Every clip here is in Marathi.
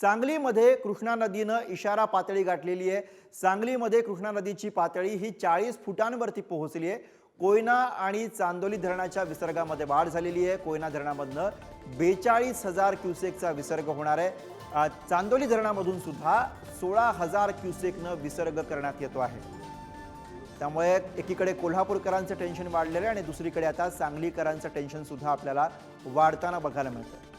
सांगलीमध्ये कृष्णा नदीनं इशारा पातळी गाठलेली आहे. सांगलीमध्ये कृष्णा नदीची पातळी ही चाळीस फुटांवरती पोहोचली आहे. कोयना आणि चांदोली धरणाच्या विसर्गामध्ये वाढ झालेली आहे. कोयना धरणामधनं बेचाळीस हजार क्युसेकचा विसर्ग होणार आहे. चांदोली धरणामधून सुद्धा सोळा हजार क्युसेकनं विसर्ग करण्यात येतो आहे. त्यामुळे एकीकडे कोल्हापूरकरांचं टेन्शन वाढलेलं आहे आणि दुसरीकडे आता सांगलीकरांचं टेन्शन सुद्धा आपल्याला वाढताना बघायला मिळतं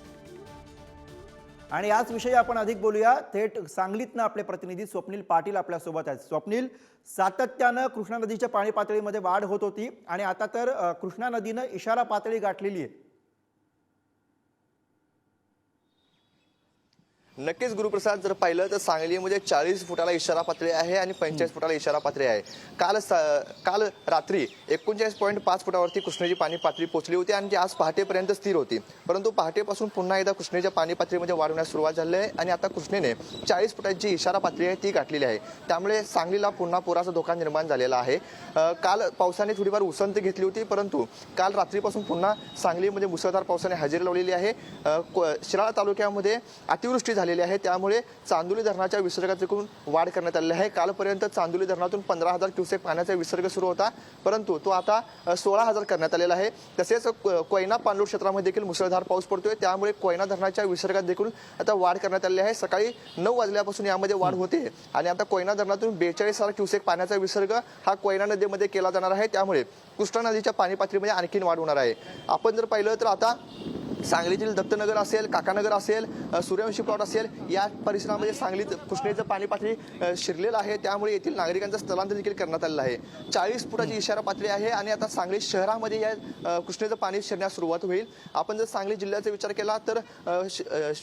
आणि याच विषयी आपण अधिक बोलूया. थेट सांगलीतनं आपले प्रतिनिधी स्वप्नील पाटील आपल्यासोबत आहेत. स्वप्नील सातत्यानं कृष्णा नदीच्या पाणी पातळीमध्ये वाढ होत होती आणि आता तर कृष्णा नदीनं इशारा पातळी गाठलेली आहे. नक्कीच गुरुप्रसाद जर पाहिलं तर सांगलीमध्ये चाळीस फुटाला इशारा पातळी आहे आणि पंचेचाळीस फुटाला इशारा पातळी आहे. काल स- काल रात्री एकोणचाळीस पॉईंट पाच फुटावरती कृष्णेची पाणी पातळी पोहोचली होती आणि ती आज पहाटेपर्यंत स्थिर होती. परंतु पहाटेपासून पुन्हा एकदा कृष्णेच्या पाणी पातळीमध्ये वाढ होण्यास सुरुवात झाली आहे आणि आता कृष्णेने चाळीस फुटांची इशारा पातळी आहे ती गाठलेली आहे. त्यामुळे सांगलीला पुन्हा पुराचा धोका निर्माण झालेला आहे. काल पावसाने थोडीफार उसंत घेतली होती परंतु काल रात्रीपासून पुन्हा सांगलीमध्ये मुसळधार पावसाने हजेरी लावलेली आहे. शिराळा तालुक्यामध्ये अतिवृष्टी झालेली आहे. त्यामुळे चांदोली धरणाच्या विसर्गात एकूण वाढ करण्यात आलेली आहे. कालपर्यंत चांदोली धरणातून पंधरा हजार क्युसेक पाण्याचा विसर्ग सुरू होता. परंतु तो आता सोळा हजार करण्यात आलेला आहे. तसेच को- कोयना पाणलोट क्षेत्रामध्ये देखील मुसळधार पाऊस पडतोय. त्यामुळे कोयना धरणाच्या विसर्गात देखील आता वाढ करण्यात आलेली आहे. सकाळी नऊ वाजल्यापासून यामध्ये वाढ होते. आणि आता कोयना धरणातून बेचाळीस हजार क्युसेक पाण्याचा विसर्ग हा कोयना नदीमध्ये केला जाणार आहे. त्यामुळे कृष्णा नदीच्या पाणी पातळीमध्ये आणखीन वाढ होणार आहे. आपण जर पाहिलं तर आता सांगलीतील दत्तनगर असेल काकानगर असेल सूर्यवंशी प्लॉट असेल या परिसरामध्ये सांगलीत कृष्णेचं पाणी पातळी शिरलेलं आहे. त्यामुळे येथील नागरिकांचं स्थलांतर देखील करण्यात आलेलं आहे. चाळीस फुटाची इशारा पातळी आहे आणि आता सांगली शहरामध्ये या कृष्णेचं पाणी शिरण्यास सुरुवात होईल. आपण जर सांगली जिल्ह्याचा विचार केला तर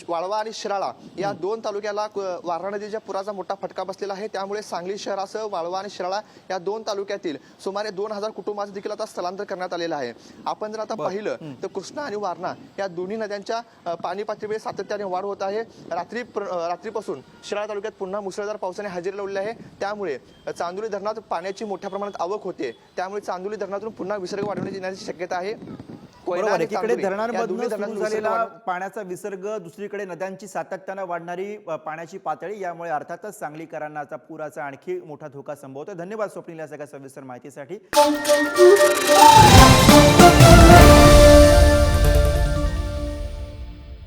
वाळवा आणि शिराळा या दोन तालुक्याला वारणा नदीच्या पुराचा मोठा फटका बसलेला आहे. त्यामुळे सांगली शहरासह वाळवा आणि शिराळा या दोन तालुक्यातील सुमारे दोन हजार कुटुंबाचं देखील आता स्थलांतर करण्यात आलेलं आहे. आपण जर आता पाहिलं तर कृष्णा आणि वारणा या दोन्ही नद्यांच्या पाणी पातळीमध्ये सातत्याने वाढ होत आहे. रात्री रात्रीपासून शिराळा तालुक्यात पुन्हा मुसळधार पावसाने हजेरी लावली आहे. त्यामुळे चांदोली धरणात पाण्याची मोठ्या प्रमाणात आवक होते. त्यामुळे चांदोली धरणातून पुन्हा विसर्ग वाढवण्यात येण्याची शक्यता आहे. एकीकडे धरणांमधून पाण्याचा विसर्ग दुसरीकडे नद्यांची सातत्यानं वाढणारी पाण्याची पातळी यामुळे अर्थातच सांगलीकरांना पुराचा आणखी मोठा धोका संभवतो धन्यवाद स्वप्नील या सगळ्या सविस्तर माहितीसाठी.